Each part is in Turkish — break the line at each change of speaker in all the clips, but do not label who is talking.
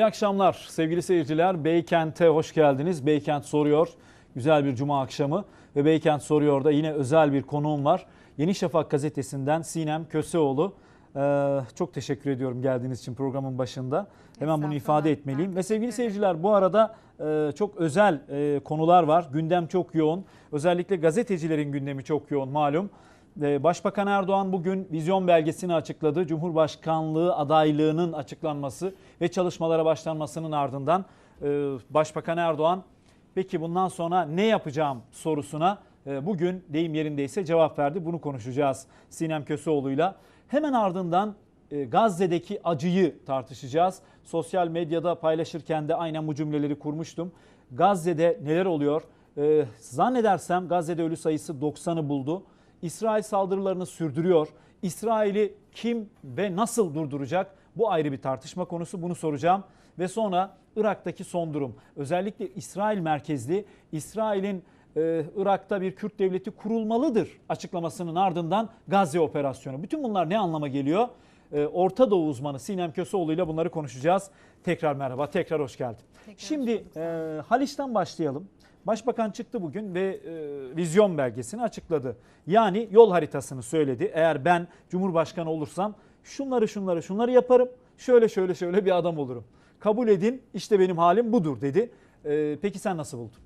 İyi akşamlar sevgili seyirciler. Beykent'e hoş geldiniz. Beykent soruyor. Güzel bir cuma akşamı ve Beykent soruyor da yine özel bir konuğum var. Yeni Şafak gazetesinden Sinem Köseoğlu. Ee, çok teşekkür ediyorum geldiğiniz için programın başında. Hemen bunu ifade etmeliyim. Ve sevgili seyirciler bu arada e, çok özel e, konular var. Gündem çok yoğun. Özellikle gazetecilerin gündemi çok yoğun malum. E, Başbakan Erdoğan bugün vizyon belgesini açıkladı. Cumhurbaşkanlığı adaylığının açıklanması ve çalışmalara başlanmasının ardından e, Başbakan Erdoğan peki bundan sonra ne yapacağım sorusuna e, bugün deyim yerindeyse cevap verdi. Bunu konuşacağız Sinem Köseoğlu'yla. Hemen ardından e, Gazze'deki acıyı tartışacağız. Sosyal medyada paylaşırken de aynen bu cümleleri kurmuştum. Gazze'de neler oluyor? Zannedersem Gazze'de ölü sayısı 90'ı buldu. İsrail saldırılarını sürdürüyor. İsrail'i kim ve nasıl durduracak? Bu ayrı bir tartışma konusu. Bunu soracağım. Ve sonra Irak'taki son durum. Özellikle İsrail merkezli, İsrail'in e, Irak'ta bir Kürt devleti kurulmalıdır açıklamasının ardından Gazze operasyonu. Bütün bunlar ne anlama geliyor? E, Orta Doğu uzmanı Sinem Köseoğlu ile bunları konuşacağız. Tekrar merhaba, tekrar hoş geldin.
Tekrar
Şimdi
hoş
e, Haliç'ten başlayalım. Başbakan çıktı bugün ve e, vizyon belgesini açıkladı. Yani yol haritasını söyledi. Eğer ben Cumhurbaşkanı olursam şunları şunları şunları yaparım. Şöyle şöyle şöyle bir adam olurum. Kabul edin işte benim halim budur dedi. E, peki sen nasıl buldun?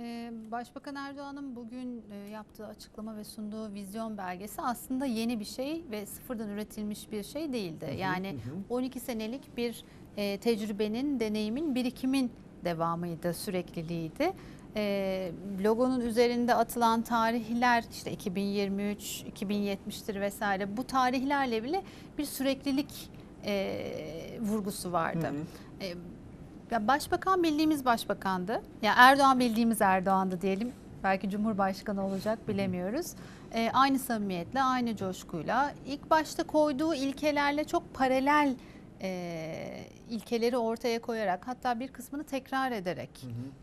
Ee, Başbakan Erdoğan'ın bugün e, yaptığı açıklama ve sunduğu vizyon belgesi aslında yeni bir şey ve sıfırdan üretilmiş bir şey değildi. Yani 12 senelik bir e, tecrübenin, deneyimin, birikimin devamıydı, sürekliliğiydi. E, logonun üzerinde atılan tarihler işte 2023, 2070'tir vesaire bu tarihlerle bile bir süreklilik e, vurgusu vardı. E, ya başbakan bildiğimiz başbakandı. Ya Erdoğan bildiğimiz Erdoğan'dı diyelim. Belki Cumhurbaşkanı olacak bilemiyoruz. Ee, aynı samimiyetle, aynı coşkuyla ilk başta koyduğu ilkelerle çok paralel e, ilkeleri ortaya koyarak hatta bir kısmını tekrar ederek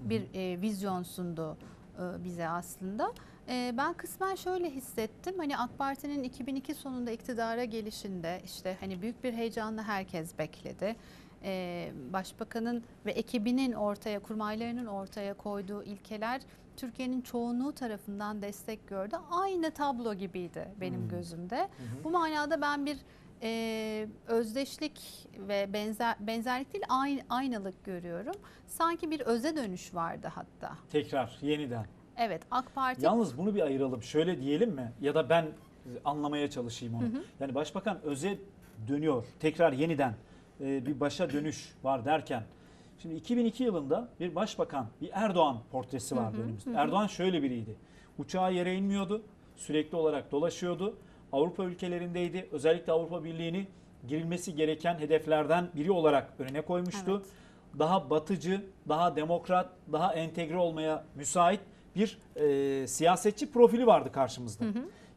bir e, vizyon sundu e, bize aslında. E, ben kısmen şöyle hissettim. Hani AK Parti'nin 2002 sonunda iktidara gelişinde işte hani büyük bir heyecanla herkes bekledi. E, Başbakanın ve ekibinin ortaya, kurmaylarının ortaya koyduğu ilkeler Türkiye'nin çoğunluğu tarafından destek gördü. Aynı tablo gibiydi benim
Hmm.
gözümde. Bu manada ben bir e, özdeşlik ve benzer benzerlik değil aynı, aynalık görüyorum. Sanki bir öze dönüş vardı hatta.
Tekrar yeniden.
Evet AK Parti
Yalnız bunu bir ayıralım. Şöyle diyelim mi? Ya da ben anlamaya çalışayım onu. Yani başbakan öze dönüyor. Tekrar yeniden e, bir başa dönüş var derken. Şimdi 2002 yılında bir başbakan, bir Erdoğan portresi vardı önümüzde. Erdoğan şöyle biriydi. Uçağı yere inmiyordu. Sürekli olarak dolaşıyordu. Avrupa ülkelerindeydi. Özellikle Avrupa Birliği'ni girilmesi gereken hedeflerden biri olarak önüne koymuştu.
Evet.
Daha batıcı, daha demokrat, daha entegre olmaya müsait bir e, siyasetçi profili vardı karşımızda.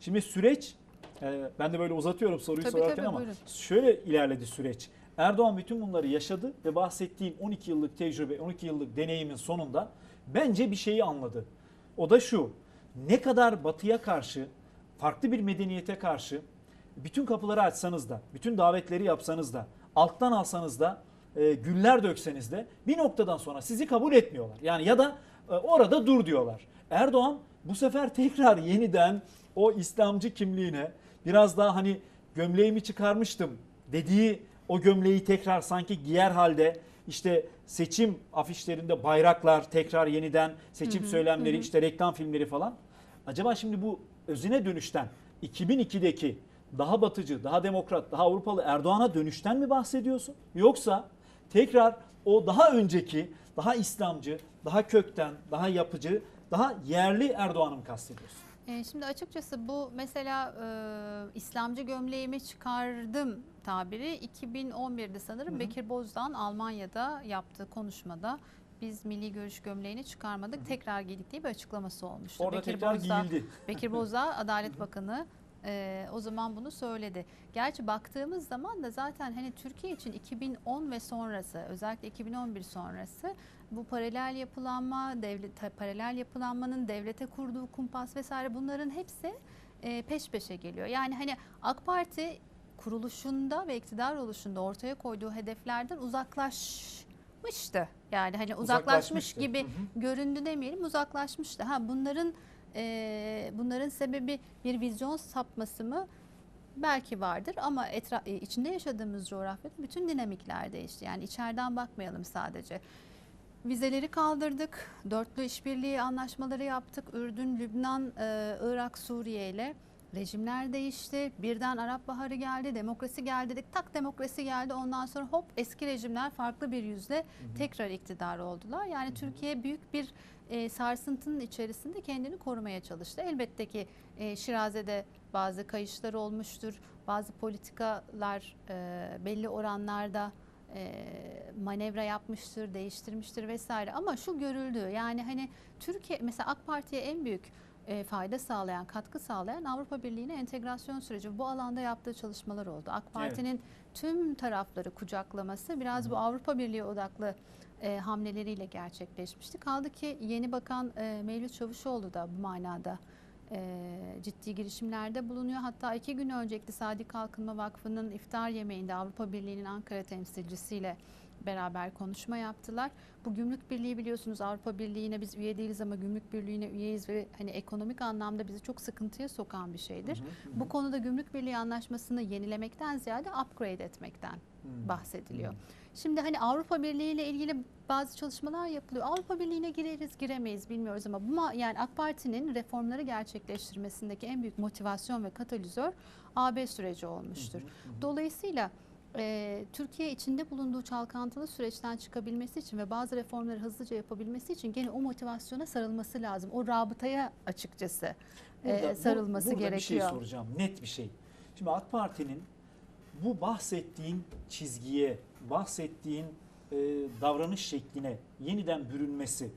Şimdi süreç, e, ben de böyle uzatıyorum soruyu
Tabii,
sorarken
tabii,
ama
buyurun.
şöyle ilerledi süreç. Erdoğan bütün bunları yaşadı ve bahsettiğim 12 yıllık tecrübe, 12 yıllık deneyimin sonunda bence bir şeyi anladı. O da şu, ne kadar batıya karşı, farklı bir medeniyete karşı bütün kapıları açsanız da, bütün davetleri yapsanız da, alttan alsanız da, e, güller dökseniz de bir noktadan sonra sizi kabul etmiyorlar. Yani ya da e, orada dur diyorlar. Erdoğan bu sefer tekrar yeniden o İslamcı kimliğine biraz daha hani gömleğimi çıkarmıştım dediği o gömleği tekrar sanki giyer halde işte seçim afişlerinde bayraklar tekrar yeniden seçim söylemleri işte reklam filmleri falan. Acaba şimdi bu özüne dönüşten 2002'deki daha batıcı, daha demokrat, daha Avrupalı Erdoğan'a dönüşten mi bahsediyorsun? Yoksa tekrar o daha önceki, daha İslamcı, daha kökten, daha yapıcı, daha yerli Erdoğan'ı mı kastediyorsun?
E, şimdi açıkçası bu mesela e, İslamcı gömleğimi çıkardım tabiri 2011'de sanırım Bekir Bozdağ'ın Almanya'da yaptığı konuşmada biz milli görüş gömleğini çıkarmadık tekrar giydik diye bir açıklaması olmuştu.
Orada
Bekir
tekrar
Bozdağ-
giyildi.
Bekir Bozdağ Adalet Bakanı e, o zaman bunu söyledi. Gerçi baktığımız zaman da zaten hani Türkiye için 2010 ve sonrası özellikle 2011 sonrası bu paralel yapılanma, devlet paralel yapılanmanın devlete kurduğu kumpas vesaire bunların hepsi e, peş peşe geliyor. Yani hani AK Parti kuruluşunda ve iktidar oluşunda ortaya koyduğu hedeflerden uzaklaşmıştı. Yani hani uzaklaşmış gibi
Hı hı.
göründü demeyelim uzaklaşmıştı. Ha bunların e, bunların sebebi bir vizyon sapması mı? Belki vardır ama etra- e, içinde yaşadığımız coğrafyada bütün dinamikler değişti. Yani içeriden bakmayalım sadece. Vizeleri kaldırdık, dörtlü işbirliği anlaşmaları yaptık. Ürdün, Lübnan, e, Irak, Suriye ile rejimler değişti. Birden Arap Baharı geldi, demokrasi geldi dedik. Tak demokrasi geldi. Ondan sonra hop eski rejimler farklı bir yüzle tekrar iktidar oldular. Yani Türkiye büyük bir e, sarsıntının içerisinde kendini korumaya çalıştı. Elbette ki e, Şiraze'de bazı kayışlar olmuştur. Bazı politikalar e, belli oranlarda e, manevra yapmıştır, değiştirmiştir vesaire. Ama şu görüldü yani hani Türkiye mesela AK Parti'ye en büyük e, fayda sağlayan, katkı sağlayan Avrupa Birliği'ne entegrasyon süreci. Bu alanda yaptığı çalışmalar oldu. AK Parti'nin tüm tarafları kucaklaması biraz bu Avrupa Birliği odaklı e, hamleleriyle gerçekleşmişti. Kaldı ki yeni bakan e, Mevlüt Çavuşoğlu da bu manada e, ciddi girişimlerde bulunuyor. Hatta iki gün önce İktisadi Kalkınma Vakfı'nın iftar yemeğinde Avrupa Birliği'nin Ankara temsilcisiyle beraber konuşma yaptılar. Bu gümrük birliği biliyorsunuz Avrupa Birliği'ne biz üye değiliz ama gümrük birliğine üyeyiz ve hani ekonomik anlamda bizi çok sıkıntıya sokan bir şeydir. Bu konuda gümrük birliği anlaşmasını yenilemekten ziyade upgrade etmekten
Hı.
bahsediliyor. Şimdi hani Avrupa Birliği ile ilgili bazı çalışmalar yapılıyor. Avrupa Birliği'ne gireriz, giremeyiz bilmiyoruz ama bu yani AK Parti'nin reformları gerçekleştirmesindeki en büyük motivasyon ve katalizör AB süreci olmuştur. Dolayısıyla e, Türkiye içinde bulunduğu çalkantılı süreçten çıkabilmesi için ve bazı reformları hızlıca yapabilmesi için gene o motivasyona sarılması lazım. O rabıtaya açıkçası e,
Burada- bu-
sarılması
burada
gerekiyor.
bir şey soracağım. Net bir şey. Şimdi AK Parti'nin bu bahsettiğin çizgiye, bahsettiğin e, davranış şekline yeniden bürünmesi,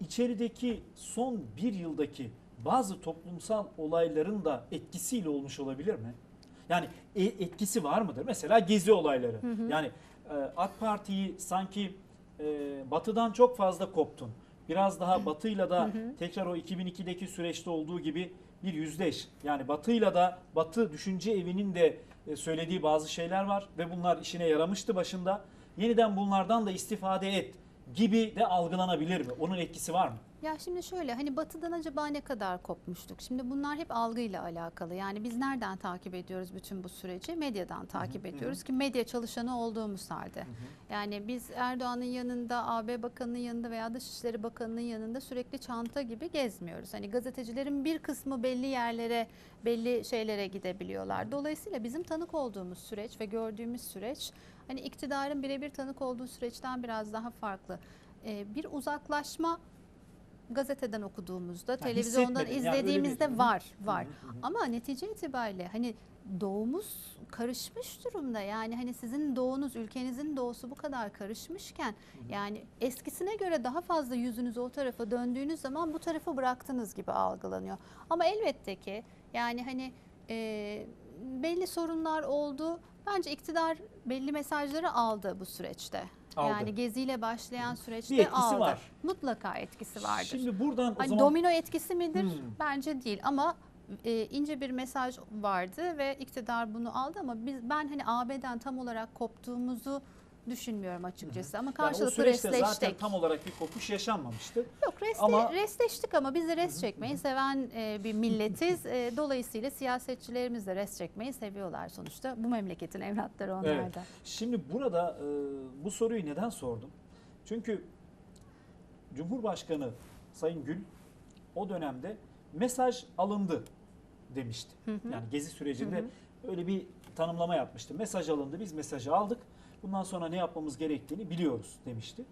içerideki son bir yıldaki bazı toplumsal olayların da etkisiyle olmuş olabilir mi? Yani e- etkisi var mıdır? Mesela gezi olayları. Yani e, AK Parti'yi sanki e, batıdan çok fazla koptun. Biraz daha batıyla da tekrar o 2002'deki süreçte olduğu gibi bir yüzleş. Yani batıyla da batı düşünce evinin de e, söylediği bazı şeyler var ve bunlar işine yaramıştı başında. Yeniden bunlardan da istifade et gibi de algılanabilir mi? Onun etkisi var mı?
Ya şimdi şöyle hani batıdan acaba ne kadar kopmuştuk? Şimdi bunlar hep algıyla alakalı. Yani biz nereden takip ediyoruz bütün bu süreci? Medyadan takip ediyoruz ki medya çalışanı olduğumuz halde. Yani biz Erdoğan'ın yanında, AB Bakanı'nın yanında veya Dışişleri Bakanı'nın yanında sürekli çanta gibi gezmiyoruz. Hani gazetecilerin bir kısmı belli yerlere, belli şeylere gidebiliyorlar. Dolayısıyla bizim tanık olduğumuz süreç ve gördüğümüz süreç hani iktidarın birebir tanık olduğu süreçten biraz daha farklı. Ee, bir uzaklaşma gazeteden okuduğumuzda, televizyondan.
Yani öyle
izlediğimizde
bir-
var, var.
Hı hı hı.
Ama netice itibariyle hani doğumuz karışmış durumda. Yani hani sizin doğunuz, ülkenizin doğusu bu kadar karışmışken yani eskisine göre daha fazla yüzünüzü o tarafa döndüğünüz zaman bu tarafı bıraktınız gibi algılanıyor. Ama elbette ki yani hani e, belli sorunlar oldu. Bence iktidar belli mesajları aldı bu süreçte.
Aldı.
Yani geziyle başlayan süreçte
etkisi
aldı.
var.
Mutlaka etkisi vardır.
Şimdi buradan o
Hani
zaman
domino etkisi midir?
Hmm.
Bence değil ama e, ince bir mesaj vardı ve iktidar bunu aldı ama biz ben hani AB'den tam olarak koptuğumuzu düşünmüyorum açıkçası ama
yani o
karşılıklı
süreçte zaten
restleştik.
tam olarak bir kopuş yaşanmamıştı.
Yok reste,
Ama-
restleştik ama biz de rest çekmeyi seven e, bir milletiz. E, dolayısıyla siyasetçilerimiz de rest çekmeyi seviyorlar sonuçta. Bu memleketin evlatları onlar
Evet.
da.
Şimdi burada e, bu soruyu neden sordum? Çünkü Cumhurbaşkanı Sayın Gül o dönemde mesaj alındı demişti. Yani gezi sürecinde öyle bir tanımlama yapmıştı. Mesaj alındı, biz mesajı aldık. Bundan sonra ne yapmamız gerektiğini biliyoruz demişti.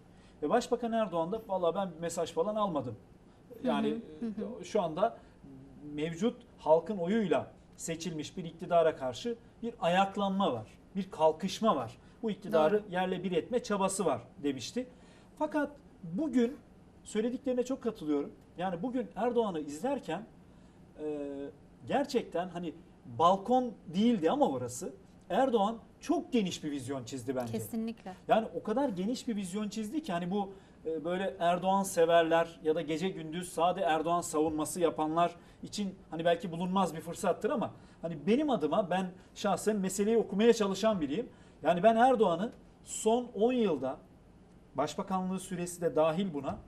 Ve Başbakan Erdoğan da vallahi ben mesaj falan almadım. Yani e, şu anda mevcut halkın oyuyla seçilmiş bir iktidara karşı bir ayaklanma var. Bir kalkışma var. Bu iktidarı yerle bir etme çabası var demişti. Fakat bugün söylediklerine çok katılıyorum. Yani bugün Erdoğan'ı izlerken e, gerçekten hani balkon değildi ama orası Erdoğan çok geniş bir vizyon çizdi bence.
Kesinlikle.
Yani o kadar geniş bir vizyon çizdi ki hani bu e, böyle Erdoğan severler ya da gece gündüz sade Erdoğan savunması yapanlar için hani belki bulunmaz bir fırsattır ama hani benim adıma ben şahsen meseleyi okumaya çalışan biriyim. Yani ben Erdoğan'ı son 10 yılda başbakanlığı süresi de dahil buna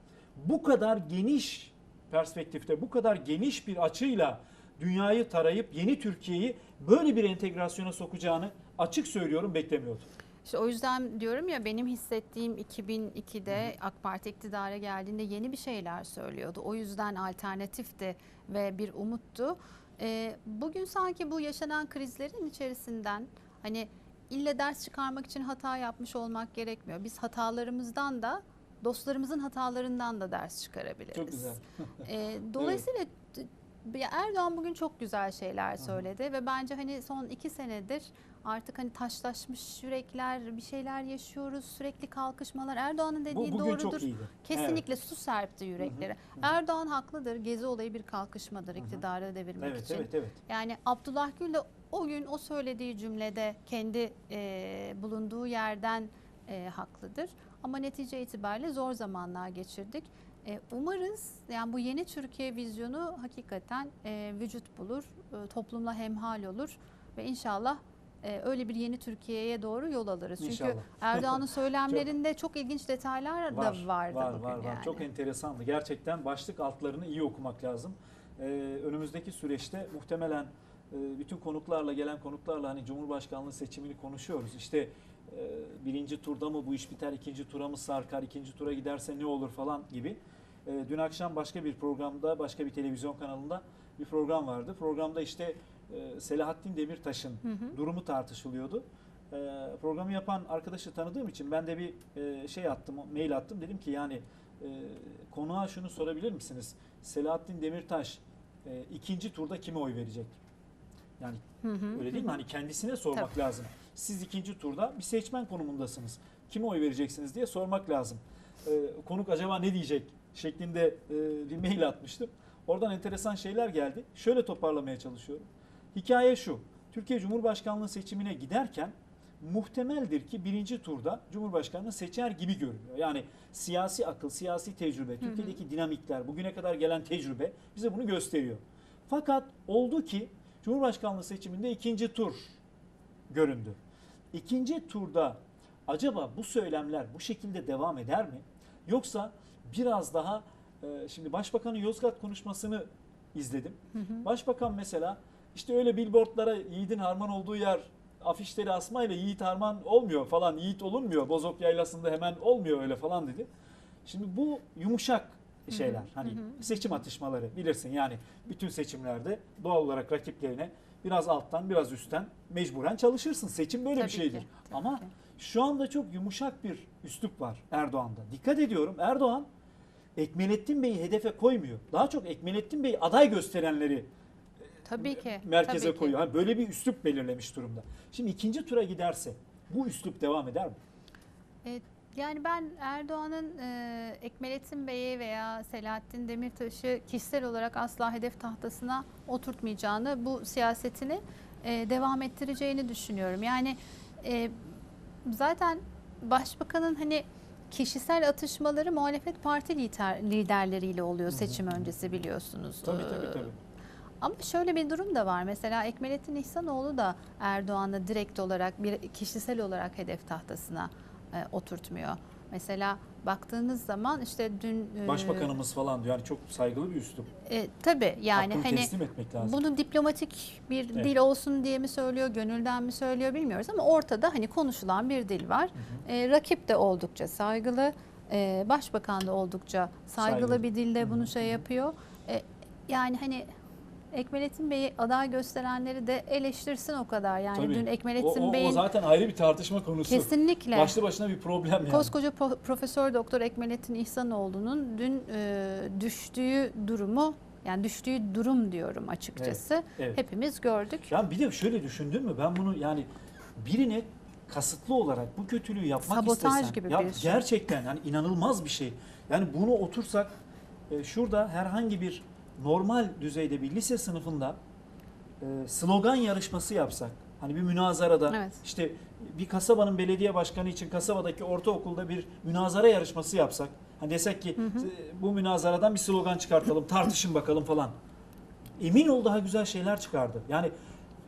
bu kadar geniş perspektifte bu kadar geniş bir açıyla dünyayı tarayıp yeni Türkiye'yi böyle bir entegrasyona sokacağını açık söylüyorum beklemiyordum.
İşte o yüzden diyorum ya benim hissettiğim 2002'de AK Parti iktidara geldiğinde yeni bir şeyler söylüyordu. O yüzden alternatifti ve bir umuttu. Ee, bugün sanki bu yaşanan krizlerin içerisinden hani ille ders çıkarmak için hata yapmış olmak gerekmiyor. Biz hatalarımızdan da dostlarımızın hatalarından da ders çıkarabiliriz.
Çok güzel.
Ee, dolayısıyla t- ya Erdoğan bugün çok güzel şeyler söyledi ve bence hani son iki senedir artık hani taşlaşmış yürekler bir şeyler yaşıyoruz sürekli kalkışmalar Erdoğan'ın
Bu
dediği
bugün
doğrudur.
çok iyiydi.
Kesinlikle su serpti yüreklere. Erdoğan haklıdır. Gezi olayı bir kalkışmadır iktidarı devirmek
Evet,
için.
evet, evet.
Yani Abdullah Gül de o gün o söylediği cümlede kendi e, bulunduğu yerden e, haklıdır. Ama netice itibariyle zor zamanlar geçirdik. E, umarız yani bu yeni Türkiye vizyonu hakikaten e, vücut bulur, e, toplumla hemhal olur ve inşallah e, öyle bir yeni Türkiye'ye doğru yol alırız. Çünkü
İnşallah.
Erdoğan'ın söylemlerinde çok, ilginç detaylar
Var,
da vardı
var,
bugün
var, var.
yani.
Çok enteresandı. Gerçekten başlık altlarını iyi okumak lazım. Ee, önümüzdeki süreçte muhtemelen e, bütün konuklarla gelen konuklarla hani Cumhurbaşkanlığı seçimini konuşuyoruz. İşte e, birinci turda mı bu iş biter, ikinci tura mı sarkar, ikinci tura giderse ne olur falan gibi. E, dün akşam başka bir programda, başka bir televizyon kanalında bir program vardı. Programda işte e, Selahattin Demirtaş'ın
Hı hı.
durumu tartışılıyordu. E, programı yapan arkadaşı tanıdığım için ben de bir e, şey attım, mail attım. Dedim ki yani e, konuğa şunu sorabilir misiniz? Selahattin Demirtaş e, ikinci turda kime oy verecek? Yani
Hı hı,
öyle değil
hı
mi? Hani kendisine sormak lazım. Siz ikinci turda bir seçmen konumundasınız. Kime oy vereceksiniz diye sormak lazım. E, konuk acaba ne diyecek şeklinde e, bir mail atmıştım. Oradan enteresan şeyler geldi. Şöyle toparlamaya çalışıyorum. Hikaye şu. Türkiye Cumhurbaşkanlığı seçimine giderken muhtemeldir ki birinci turda Cumhurbaşkanını seçer gibi görünüyor. Yani siyasi akıl, siyasi tecrübe, Türkiye'deki dinamikler, bugüne kadar gelen tecrübe bize bunu gösteriyor. Fakat oldu ki Cumhurbaşkanlığı seçiminde ikinci tur göründü. İkinci turda acaba bu söylemler bu şekilde devam eder mi? Yoksa biraz daha e, şimdi Başbakanın Yozgat konuşmasını izledim. Başbakan mesela işte öyle billboardlara Yiğit'in harman olduğu yer afişleri asmayla Yiğit harman olmuyor falan. Yiğit olunmuyor. Bozok yaylasında hemen olmuyor öyle falan dedi. Şimdi bu yumuşak şeyler. Hani seçim atışmaları bilirsin yani bütün seçimlerde doğal olarak rakiplerine biraz alttan biraz üstten mecburen çalışırsın. Seçim böyle
Tabii
bir şeydir.
ki, tabii
Ama
ki.
şu anda çok yumuşak bir üslup var Erdoğan'da. Dikkat ediyorum Erdoğan Ekmelettin Bey'i hedefe koymuyor. Daha çok Ekmelettin Bey'i aday gösterenleri
Tabii ki.
merkeze
tabii ki.
koyuyor. Hani böyle bir üslup belirlemiş durumda. Şimdi ikinci tura giderse bu üslup devam eder mi?
E, Yani ben Erdoğan'ın e, Ekmelettin Bey'i veya Selahattin Demirtaş'ı kişisel olarak asla hedef tahtasına oturtmayacağını, bu siyasetini e, devam ettireceğini düşünüyorum. Yani e, zaten başbakanın hani kişisel atışmaları muhalefet parti lider, liderleriyle oluyor seçim öncesi biliyorsunuz.
Tabii
Ee,
tabii tabii.
Ama şöyle bir durum da var. Mesela Ekmelettin İhsanoğlu da Erdoğan'ı direkt olarak bir kişisel olarak hedef tahtasına e, oturtmuyor. Mesela baktığınız zaman işte dün e,
Başbakanımız falan diyor. Yani çok saygılı bir üslup.
e, tabii yani
Hakkını
hani
teslim etmek lazım.
bunu diplomatik bir
Evet.
dil olsun diye mi söylüyor, gönülden mi söylüyor bilmiyoruz ama ortada hani konuşulan bir dil var. E, rakip de oldukça saygılı, e, başbakan da oldukça saygılı,
Saygılı.
bir dilde
Hı
bunu
hı,
şey
hı.
yapıyor. E, yani hani Ekmelettin Bey'i aday gösterenleri de eleştirsin o kadar. Yani
Tabii.
dün Ekmelettin
o- o
Bey'in
zaten ayrı bir tartışma konusu.
kesinlikle
Başlı başına bir problem yani.
Koskoca Pro- Profesör Doktor Ekmelettin İhsanoğlu'nun dün e, düştüğü durumu yani düştüğü durum diyorum açıkçası.
evet.
Hepimiz gördük.
Ya bir de şöyle düşündün mü? Ben bunu yani birine kasıtlı olarak bu kötülüğü yapmak
Sabotaj
istesem.
gibi
ya
bir şey.
Gerçekten yani inanılmaz bir şey. Yani bunu otursak e, şurada herhangi bir normal düzeyde bir lise sınıfında e, slogan yarışması yapsak. Hani bir münazarada
Evet.
işte bir kasabanın belediye başkanı için kasabadaki ortaokulda bir münazara yarışması yapsak. Hani desek ki "E, bu münazaradan bir slogan çıkartalım, tartışın bakalım falan. Emin ol daha güzel şeyler çıkardı. Yani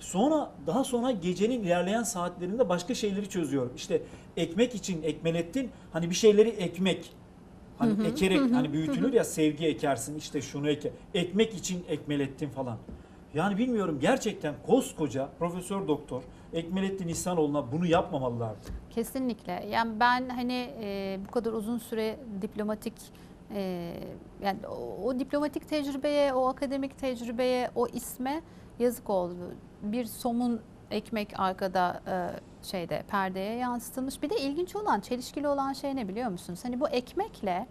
sonra daha sonra gecenin ilerleyen saatlerinde başka şeyleri çözüyorum. İşte ekmek için ekmelettin. Hani bir şeyleri ekmek. Hani ekerek hani büyütülür ya sevgi ekersin işte şunu eke. Ekmek için ekmelettin falan. Yani bilmiyorum gerçekten koskoca profesör doktor Ekmelettin İhsanoğlu'na bunu yapmamalılardı.
Kesinlikle. Yani ben hani e, bu kadar uzun süre diplomatik e, yani o, o diplomatik tecrübeye, o akademik tecrübeye, o isme yazık oldu. Bir somun ekmek arkada e, şeyde perdeye yansıtılmış. Bir de ilginç olan, çelişkili olan şey ne biliyor musunuz? Hani bu ekmekle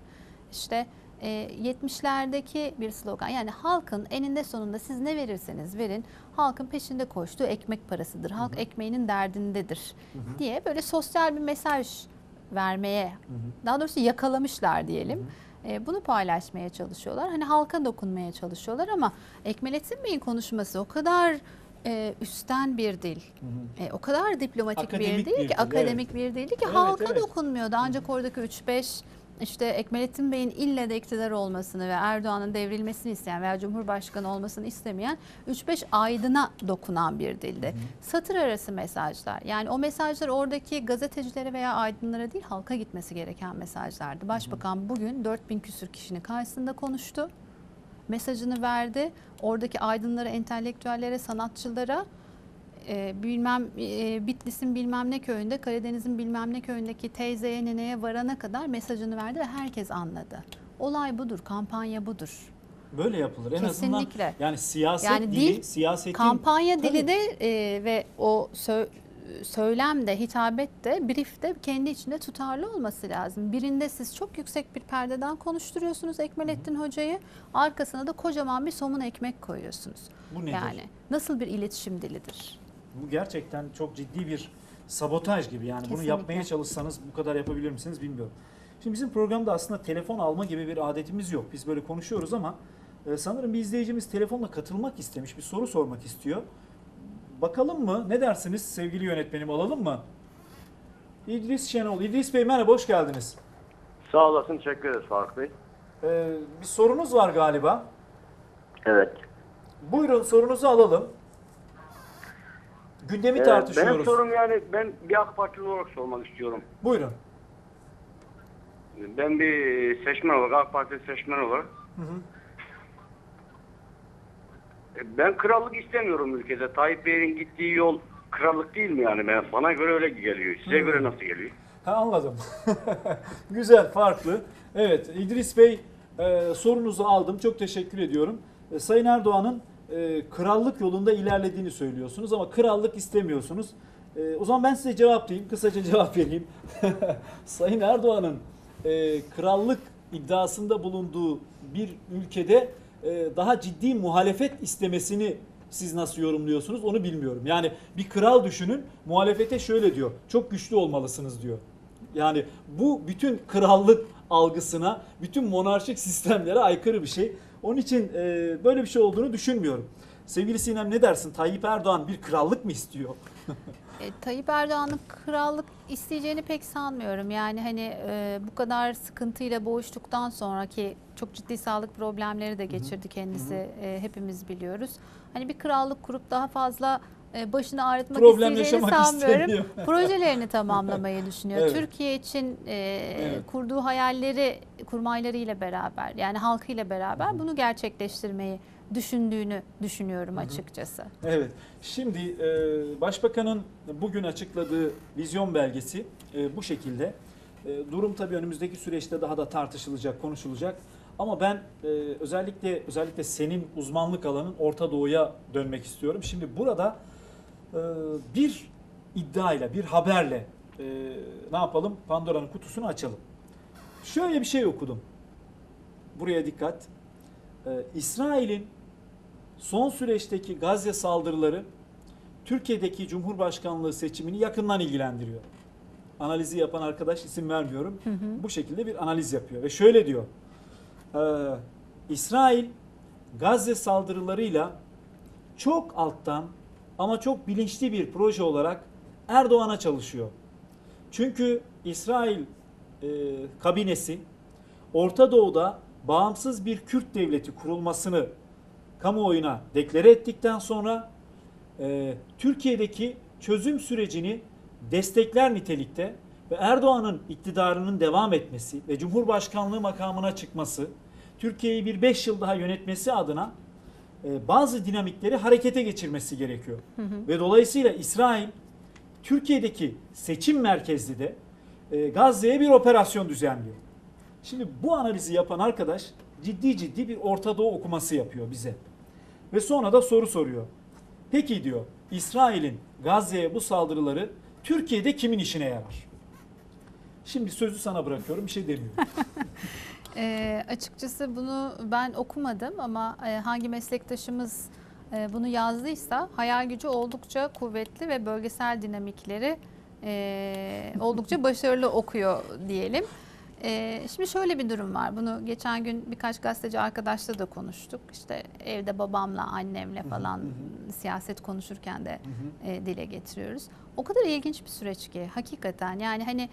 işte e, 70'lerdeki bir slogan yani halkın eninde sonunda siz ne verirseniz verin halkın peşinde koştuğu ekmek parasıdır. Halk ekmeğinin derdindedir diye böyle sosyal bir mesaj vermeye daha doğrusu yakalamışlar diyelim. E, bunu paylaşmaya çalışıyorlar. Hani halka dokunmaya çalışıyorlar ama Ekmelettin Bey'in konuşması o kadar e, üstten bir dil. E, o kadar diplomatik
Akademik
bir
bir
ki,
dil,
akademik bir değildi ki
Evet,
halka
evet.
dokunmuyordu. Ancak oradaki 3-5 işte Ekmelettin Bey'in ille de iktidar olmasını ve Erdoğan'ın devrilmesini isteyen veya Cumhurbaşkanı olmasını istemeyen 3-5 aydına dokunan bir dildi. Satır arası mesajlar. Yani o mesajlar oradaki gazetecilere veya aydınlara değil halka gitmesi gereken mesajlardı. Başbakan bugün 4000 küsür kişinin karşısında konuştu. Mesajını verdi. Oradaki aydınlara, entelektüellere, sanatçılara e, bilmem e, Bitlis'in bilmem ne köyünde, Karadeniz'in bilmem ne köyündeki teyzeye, neneye varana kadar mesajını verdi ve herkes anladı. Olay budur, kampanya budur.
Böyle yapılır. En
Kesinlikle.
azından yani siyaset
Yani
dili,
dil,
siyasetin
Kampanya
Tabii.
dili de e, ve o sö- söylem de, hitabet de, brief de kendi içinde tutarlı olması lazım. Birinde siz çok yüksek bir perdeden konuşturuyorsunuz Ekmelettin Hoca'yı, arkasına da kocaman bir somun ekmek koyuyorsunuz.
bu nedir?
Yani nasıl bir iletişim dilidir?
Bu gerçekten çok ciddi bir sabotaj gibi yani bunu
Kesinlikle.
yapmaya çalışsanız bu kadar yapabilir misiniz bilmiyorum. Şimdi bizim programda aslında telefon alma gibi bir adetimiz yok. Biz böyle konuşuyoruz ama e, sanırım bir izleyicimiz telefonla katılmak istemiş, bir soru sormak istiyor. Bakalım mı? Ne dersiniz sevgili yönetmenim alalım mı? İdris Şenol. İdris Bey merhaba hoş geldiniz.
Sağ olasın, teşekkür ederiz Faruk Bey.
Ee, bir sorunuz var galiba.
Evet.
Buyurun sorunuzu alalım. Gündemi
Ee,
tartışıyoruz.
benim sorum yani ben bir AK Partili olarak sormak istiyorum.
Buyurun.
Ben bir seçmen olarak, AK Parti seçmen olarak. E, Ben krallık istemiyorum ülkede. Tayyip Bey'in gittiği yol krallık değil mi yani? Ben, bana göre öyle geliyor. Size göre nasıl geliyor?
Ha, anladım. Güzel, farklı. Evet, İdris Bey e, sorunuzu aldım. Çok teşekkür ediyorum. E, Sayın Erdoğan'ın e, krallık yolunda ilerlediğini söylüyorsunuz ama krallık istemiyorsunuz. E, o zaman ben size cevaplayayım, kısaca cevap vereyim. Sayın Erdoğan'ın e, krallık iddiasında bulunduğu bir ülkede e, daha ciddi muhalefet istemesini siz nasıl yorumluyorsunuz onu bilmiyorum. Yani bir kral düşünün muhalefete şöyle diyor. Çok güçlü olmalısınız diyor. Yani bu bütün krallık algısına, bütün monarşik sistemlere aykırı bir şey. Onun için e, böyle bir şey olduğunu düşünmüyorum. Sevgili Sinem ne dersin? Tayyip Erdoğan bir krallık mı istiyor?
E, Tayyip Erdoğan'ın krallık isteyeceğini pek sanmıyorum. Yani hani e, bu kadar sıkıntıyla boğuştuktan sonraki çok ciddi sağlık problemleri de geçirdi kendisi. E, hepimiz biliyoruz. Hani bir krallık kurup daha fazla e, başını ağrıtmak
Problem
isteyeceğini sanmıyorum.
istemiyor.
Projelerini tamamlamayı düşünüyor.
Evet.
Türkiye için e,
Evet.
kurduğu hayalleri kurmaylarıyla beraber yani halkıyla beraber bunu gerçekleştirmeyi düşündüğünü düşünüyorum açıkçası.
Evet. Şimdi e, Başbakanın bugün açıkladığı vizyon belgesi e, bu şekilde. E, durum tabii önümüzdeki süreçte daha da tartışılacak, konuşulacak. Ama ben e, özellikle özellikle senin uzmanlık alanın Orta Doğu'ya dönmek istiyorum. Şimdi burada e, bir iddiayla, bir haberle e, ne yapalım? Pandora'nın kutusunu açalım. Şöyle bir şey okudum. Buraya dikkat. E, İsrail'in son süreçteki Gazze saldırıları Türkiye'deki Cumhurbaşkanlığı seçimini yakından ilgilendiriyor. Analizi yapan arkadaş isim vermiyorum. Bu şekilde bir analiz yapıyor ve şöyle diyor. Ee, İsrail Gazze saldırılarıyla çok alttan ama çok bilinçli bir proje olarak Erdoğan'a çalışıyor. Çünkü İsrail e, kabinesi Orta Doğu'da bağımsız bir Kürt devleti kurulmasını kamuoyuna deklare ettikten sonra e, Türkiye'deki çözüm sürecini destekler nitelikte ve Erdoğan'ın iktidarının devam etmesi ve Cumhurbaşkanlığı makamına çıkması, Türkiye'yi bir 5 yıl daha yönetmesi adına e, bazı dinamikleri harekete geçirmesi gerekiyor. Ve dolayısıyla İsrail Türkiye'deki seçim merkezli de e, Gazze'ye bir operasyon düzenliyor. Şimdi bu analizi yapan arkadaş ciddi ciddi bir Orta Doğu okuması yapıyor bize. Ve sonra da soru soruyor. Peki diyor İsrail'in Gazze'ye bu saldırıları Türkiye'de kimin işine yarar? Şimdi sözü sana bırakıyorum bir şey demiyorum.
E, açıkçası bunu ben okumadım ama e, hangi meslektaşımız e, bunu yazdıysa hayal gücü oldukça kuvvetli ve bölgesel dinamikleri e, oldukça başarılı okuyor diyelim. E, şimdi şöyle bir durum var. Bunu geçen gün birkaç gazeteci arkadaşla da konuştuk. İşte evde babamla, annemle falan siyaset konuşurken de e, dile getiriyoruz. O kadar ilginç bir süreç ki hakikaten yani hani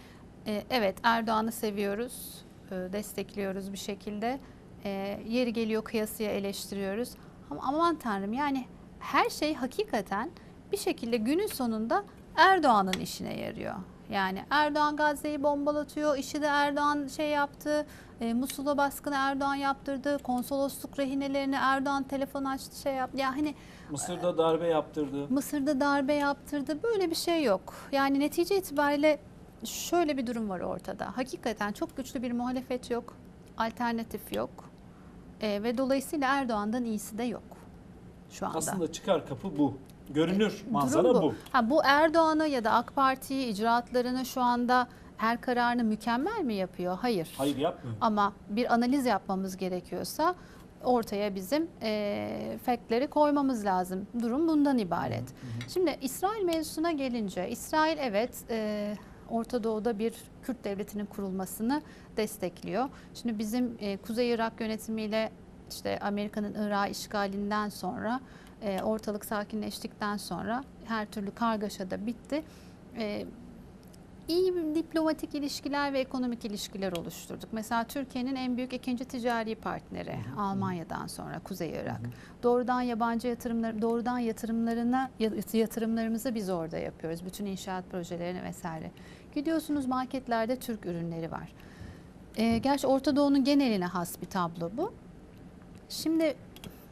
e, evet Erdoğan'ı seviyoruz, e, destekliyoruz bir şekilde. E, yeri geliyor kıyasıya eleştiriyoruz. Ama aman tanrım yani her şey hakikaten bir şekilde günün sonunda Erdoğan'ın işine yarıyor. Yani Erdoğan Gazze'yi bombalatıyor, işi de Erdoğan şey yaptı, e, Musul'a baskını Erdoğan yaptırdı, konsolosluk rehinelerini Erdoğan telefon açtı şey yaptı. Ya hani
Mısır'da darbe yaptırdı.
Mısır'da darbe yaptırdı. Böyle bir şey yok. Yani netice itibariyle şöyle bir durum var ortada. Hakikaten çok güçlü bir muhalefet yok. Alternatif yok. Ee, ve dolayısıyla Erdoğan'dan iyisi de yok şu anda.
Aslında çıkar kapı bu. Görünür
Durum
manzara bu.
Ha, bu Erdoğan'ı ya da AK Parti'yi icraatlarını şu anda her kararını mükemmel mi yapıyor? Hayır.
Hayır yapmıyor.
Ama bir analiz yapmamız gerekiyorsa ortaya bizim e, faktleri koymamız lazım. Durum bundan ibaret. Şimdi İsrail mevzusuna gelince, İsrail evet e, Orta Doğu'da bir Kürt devletinin kurulmasını destekliyor. Şimdi bizim e, Kuzey Irak yönetimiyle işte Amerika'nın Irak işgalinden sonra e, ortalık sakinleştikten sonra her türlü kargaşa da bitti. E, iyi bir diplomatik ilişkiler ve ekonomik ilişkiler oluşturduk. Mesela Türkiye'nin en büyük ikinci ticari partneri Almanya'dan sonra Kuzey Irak. Doğrudan yabancı yatırımlar doğrudan yatırımlarına yatırımlarımızı biz orada yapıyoruz. Bütün inşaat projelerini vesaire. Gidiyorsunuz marketlerde Türk ürünleri var. Ee, gerçi Orta Doğu'nun geneline has bir tablo bu. Şimdi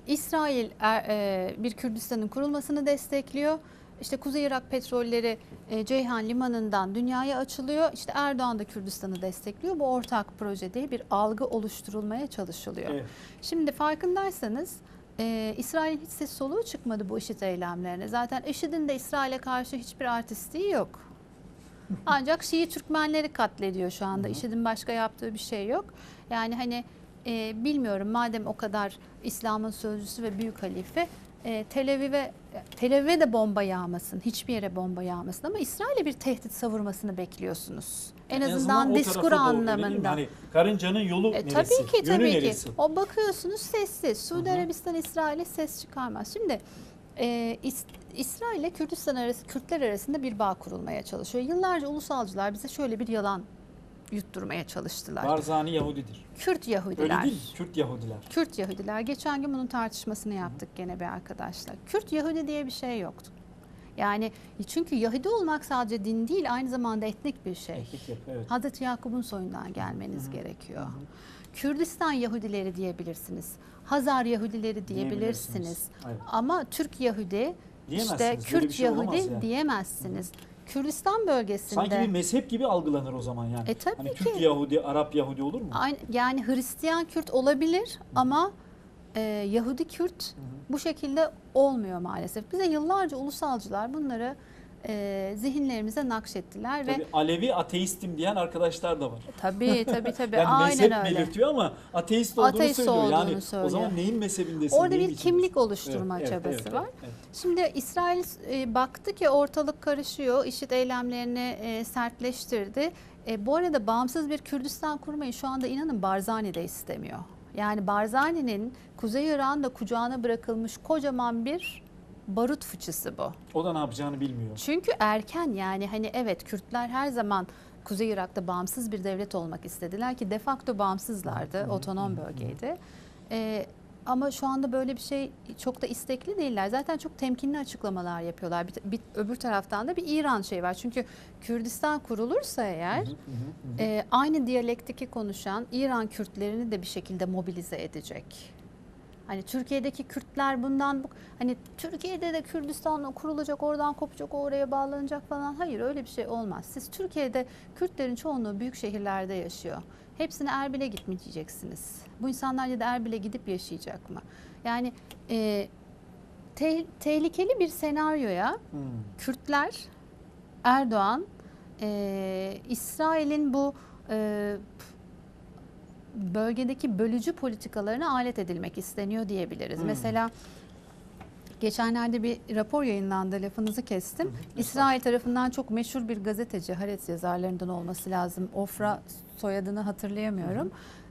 İsrail er- e, bir Kürdistan'ın kurulmasını destekliyor. İşte Kuzey Irak petrolleri e, Ceyhan Limanı'ndan dünyaya açılıyor. İşte Erdoğan da Kürdistan'ı destekliyor. Bu ortak proje diye bir algı oluşturulmaya çalışılıyor.
Evet.
Şimdi farkındaysanız e, İsrail'in hiç ses soluğu çıkmadı bu IŞİD eylemlerine. Zaten IŞİD'in de İsrail'e karşı hiçbir artistliği yok. Ancak Şii Türkmenleri katlediyor şu anda. IŞİD'in başka yaptığı bir şey yok. Yani hani e, bilmiyorum madem o kadar İslam'ın sözcüsü ve büyük halife e, Tel Aviv'e Tel Aviv'e de bomba yağmasın, hiçbir yere bomba yağmasın ama İsrail'e bir tehdit savurmasını bekliyorsunuz. En, azından, diskur anlamında.
Hani karıncanın yolu
E,
neresi?
tabii ki
Yönü
tabii ki.
neresi?
O bakıyorsunuz sessiz. Suudi Arabistan İsrail'e ses çıkarmaz. Şimdi e, İs, İsrail ile Kürdistan arası Kürtler arasında bir bağ kurulmaya çalışıyor. Yıllarca ulusalcılar bize şöyle bir yalan yutturmaya çalıştılar.
Barzani Yahudidir.
Kürt
Öyle
Yahudiler.
değil mi? Kürt Yahudiler.
Kürt Yahudiler. Geçen gün bunun tartışmasını yaptık gene bir arkadaşla. Kürt Yahudi diye bir şey yoktu. Yani çünkü Yahudi olmak sadece din değil aynı zamanda etnik bir şey.
Etnik yapı, evet.
Hazreti Yakup'un soyundan gelmeniz gerekiyor. Kürdistan Yahudileri diyebilirsiniz. Hazar Yahudileri diyebilirsiniz.
Diyebilirsiniz. Evet.
Ama Türk Yahudi, işte Kürt
şey
Yahudi
yani.
diyemezsiniz. Kürdistan bölgesinde
Sanki bir mezhep gibi algılanır o zaman yani.
E, tabii
hani
ki.
Türk Yahudi, Arap Yahudi olur mu?
Aynı, yani Hristiyan Kürt olabilir ama e, Yahudi Kürt bu şekilde olmuyor maalesef. Bize yıllarca ulusalcılar bunları e, zihinlerimize nakşettiler ve
Tabii Alevi ateistim diyen arkadaşlar da var.
tabii tabii tabii
Yani mezhep
aynen öyle.
belirtiyor ama ateist olduğunu
Ateist
söylüyor.
olduğunu
yani o
söylüyor.
zaman neyin mezhebindesin?
Orada bir
içindesin?
kimlik oluşturma
Evet,
çabası
evet,
var.
evet, evet.
Şimdi İsrail e, baktı ki ortalık karışıyor, IŞİD eylemlerini e, sertleştirdi. E, bu arada bağımsız bir Kürdistan kurmayı şu anda inanın Barzani de istemiyor. Yani Barzani'nin Kuzey Irak'ın da kucağına bırakılmış kocaman bir barut fıçısı bu.
O da ne yapacağını bilmiyor.
Çünkü erken yani hani evet Kürtler her zaman Kuzey Irak'ta bağımsız bir devlet olmak istediler ki de facto bağımsızlardı, otonom bölgeydi. Ee, ama şu anda böyle bir şey çok da istekli değiller. Zaten çok temkinli açıklamalar yapıyorlar. Bir, bir- öbür taraftan da bir İran şey var. Çünkü Kürdistan kurulursa eğer e, aynı diyalektiki konuşan İran Kürtlerini de bir şekilde mobilize edecek. Hani Türkiye'deki Kürtler bundan bu- hani Türkiye'de de Kürdistan kurulacak, oradan kopacak, oraya bağlanacak falan. Hayır öyle bir şey olmaz. Siz Türkiye'de Kürtlerin çoğunluğu büyük şehirlerde yaşıyor. Hepsine Erbil'e gitmeyeceksiniz. Bu insanlar ya da Erbil'e gidip yaşayacak mı? Yani e, te- tehlikeli bir senaryoya
Hmm.
Kürtler, Erdoğan, e, İsrail'in bu e, bölgedeki bölücü politikalarına alet edilmek isteniyor diyebiliriz.
Hmm.
Mesela geçenlerde bir rapor yayınlandı lafınızı kestim. İsrail tarafından çok meşhur bir gazeteci, Haaretz yazarlarından olması lazım. Ofra soyadını hatırlayamıyorum.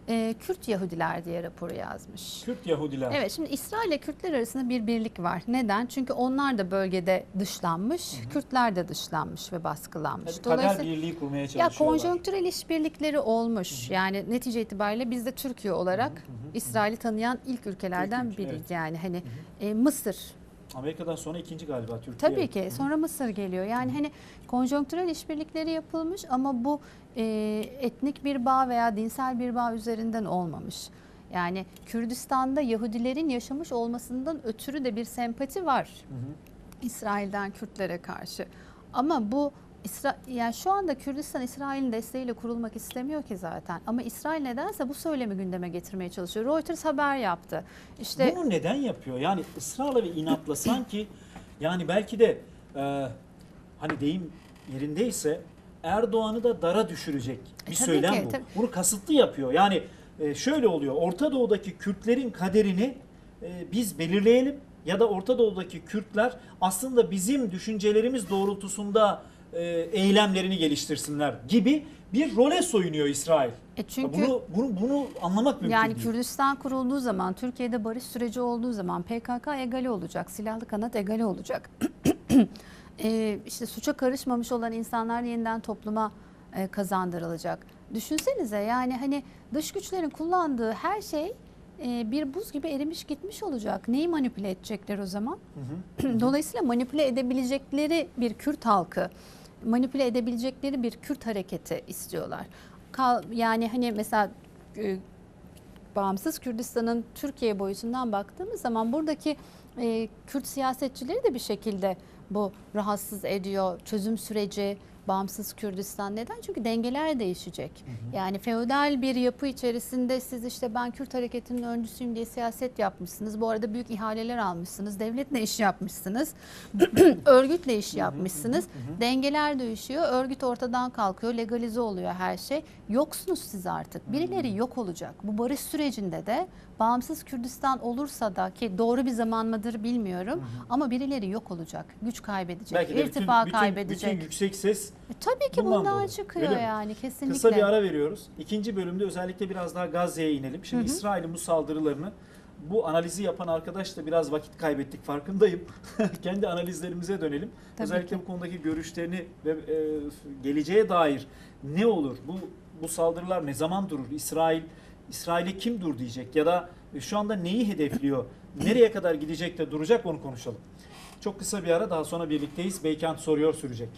E, Kürt Yahudiler diye raporu yazmış.
Kürt Yahudiler.
Evet şimdi İsrail ile Kürtler arasında bir birlik var. Neden? Çünkü onlar da bölgede dışlanmış, Kürtler de dışlanmış ve baskılanmış.
Bir kader birliği kurmaya
ya
çalışıyorlar.
konjonktürel işbirlikleri olmuş. Yani netice itibariyle biz de Türkiye olarak İsrail'i tanıyan ilk ülkelerden
İlk ülke,
biriyiz.
evet.
Yani hani e, Mısır
Amerika'dan sonra ikinci galiba Türkiye.
Tabii ki. Sonra Mısır geliyor. Yani hani konjonktürel işbirlikleri yapılmış ama bu e, etnik bir bağ veya dinsel bir bağ üzerinden olmamış. Yani Kürdistan'da Yahudilerin yaşamış olmasından ötürü de bir sempati var
Hı hı.
İsrail'den Kürtlere karşı. Ama bu İsra yani şu anda Kürdistan İsrail'in desteğiyle kurulmak istemiyor ki zaten. Ama İsrail nedense bu söylemi gündeme getirmeye çalışıyor. Reuters haber yaptı. İşte
Bunu neden yapıyor? Yani ısrarla ve inatla sanki yani belki de e, hani deyim yerindeyse Erdoğan'ı da dara düşürecek bir
E,
söylem
ki,
bu.
tabii.
Bunu kasıtlı yapıyor. Yani e, şöyle oluyor. Orta Doğu'daki Kürtlerin kaderini e, biz belirleyelim ya da Orta Doğu'daki Kürtler aslında bizim düşüncelerimiz doğrultusunda e, eylemlerini geliştirsinler gibi bir role soyunuyor İsrail.
E çünkü
bunu bunu bunu anlamak mümkün
Yani
değil.
Kürdistan kurulduğu zaman, Türkiye'de barış süreci olduğu zaman PKK egale olacak, silahlı kanat egale olacak. e, işte suça karışmamış olan insanlar yeniden topluma e, kazandırılacak. Düşünsenize yani hani dış güçlerin kullandığı her şey e, bir buz gibi erimiş gitmiş olacak. Neyi manipüle edecekler o zaman? Dolayısıyla manipüle edebilecekleri bir Kürt halkı, manipüle edebilecekleri bir Kürt hareketi istiyorlar. Kal, yani hani mesela e, bağımsız Kürdistan'ın Türkiye boyutundan baktığımız zaman buradaki e, Kürt siyasetçileri de bir şekilde bu rahatsız ediyor. Çözüm süreci, bağımsız Kürdistan neden? Çünkü dengeler değişecek. Yani feodal bir yapı içerisinde siz işte ben Kürt hareketinin öncüsüyüm diye siyaset yapmışsınız. Bu arada büyük ihaleler almışsınız. Devletle iş yapmışsınız. örgütle iş yapmışsınız. Dengeler değişiyor. Örgüt ortadan kalkıyor. Legalize oluyor her şey. Yoksunuz siz artık. Birileri yok olacak. Bu barış sürecinde de bağımsız Kürdistan olursa da ki doğru bir zaman mıdır bilmiyorum ama birileri yok olacak. Güç kaybedecek.
Belki de bütün,
irtifa
bütün,
kaybedecek.
bütün yüksek ses
E, tabii ki
bundan
bundan çıkıyor
Öyle mi?
yani kesinlikle.
Kısa bir ara veriyoruz. İkinci bölümde özellikle biraz daha Gazze'ye inelim. Şimdi İsrail'in bu saldırılarını bu analizi yapan arkadaş da biraz vakit kaybettik farkındayım. Kendi analizlerimize dönelim.
Tabii
özellikle
ki.
bu konudaki görüşlerini ve e, geleceğe dair ne olur? Bu bu saldırılar ne zaman durur? İsrail İsrail'e kim dur diyecek ya da şu anda neyi hedefliyor? Nereye kadar gidecek de duracak onu konuşalım. Çok kısa bir ara daha sonra birlikteyiz. Beykent soruyor sürecek.